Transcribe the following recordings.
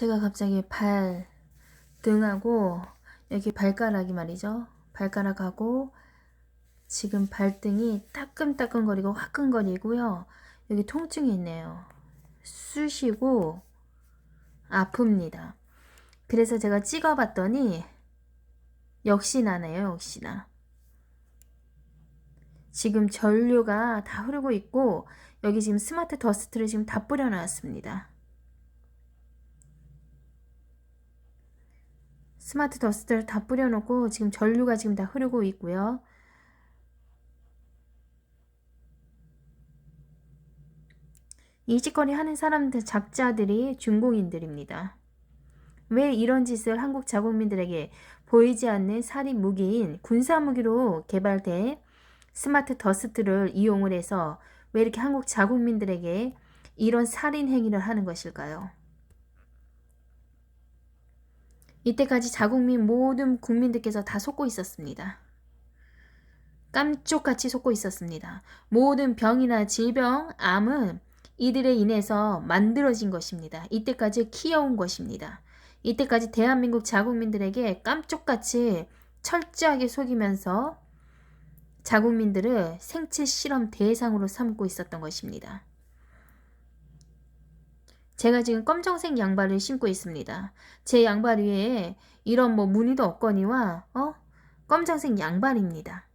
제가 갑자기 발 등하고 여기 발가락이 말이죠. 발가락하고 지금 발등이 따끔따끔거리고 화끈거리고요. 여기 통증이 있네요. 쑤시고 아픕니다. 그래서 제가 찍어봤더니 역시나네요. 역시나. 지금 전류가 다 흐르고 있고 여기 지금 스마트 더스트를 지금 다 뿌려놨습니다. 스마트 더스트를 다 뿌려놓고 지금 전류가 지금 다 흐르고 있고요. 이 짓거리 하는 사람들, 작자들이 중공인들입니다. 왜 이런 짓을 한국 자국민들에게 보이지 않는 살인 무기인 군사 무기로 개발된 스마트 더스트를 이용을 해서 왜 이렇게 한국 자국민들에게 이런 살인 행위를 하는 것일까요? 이때까지 자국 민 모든 국민들께서 다 속고 있었습니다. 깜쪽같이 속고 있었습니다. 모든 병이나 질병, 암은 이들에 인해서 만들어진 것입니다. 이때까지 키워온 것입니다. 이때까지 대한민국 자국민들에게 깜쪽같이 철저하게 속이면서 자국민들을 생체 실험 대상으로 삼고 있었던 것입니다. 제가 지금 검정색 양발을 신고 있습니다. 제 양발 위에 이런 뭐 무늬도 없거니와 어? 검정색 양발입니다.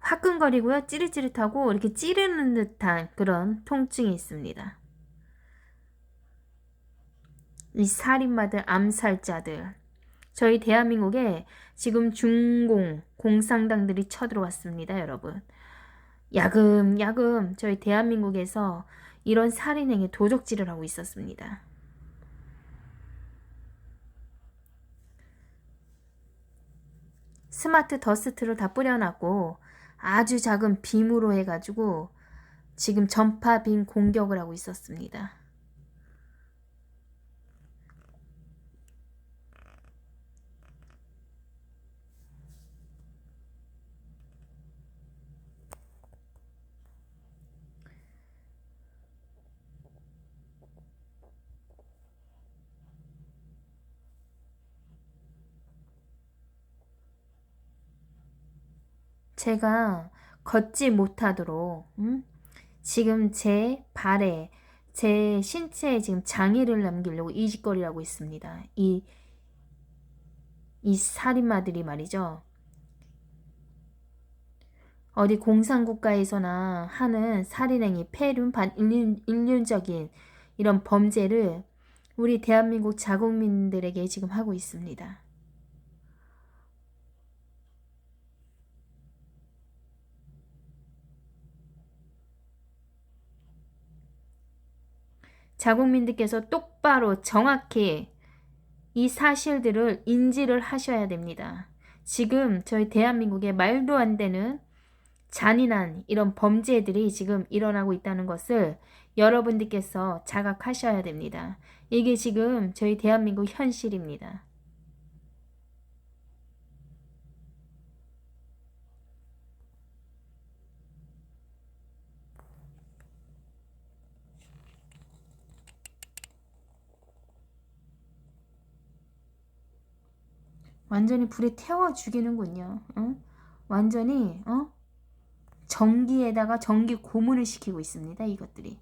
화끈거리고요. 찌릿찌릿하고 이렇게 찌르는 듯한 그런 통증이 있습니다. 이 살인마들, 암살자들. 저희 대한민국에 지금 중공, 공상당들이 쳐들어왔습니다, 여러분. 야금야금 저희 대한민국에서 이런 살인행위 도적질을 하고 있었습니다. 스마트 더스트를 다 뿌려놨고 아주 작은 빔으로 해가지고 지금 전파 빔 공격을 하고 있었습니다. 제가 걷지 못하도록 음? 지금 제 발에 제 신체에 지금 장애를 남기려고 이 짓거리를 하고 있습니다. 이, 이 살인마들이 말이죠. 어디 공산국가에서나 하는 살인행위, 폐륜, 반인륜적인 이런 범죄를 우리 대한민국 자국민들에게 지금 하고 있습니다. 자국민들께서 똑바로 정확히 이 사실들을 인지를 하셔야 됩니다. 지금 저희 대한민국에 말도 안 되는 잔인한 이런 범죄들이 지금 일어나고 있다는 것을 여러분들께서 자각하셔야 됩니다. 이게 지금 저희 대한민국 현실입니다. 완전히 불에 태워 죽이는군요. 어? 완전히 어? 전기에다가 전기 고문을 시키고 있습니다. 이것들이.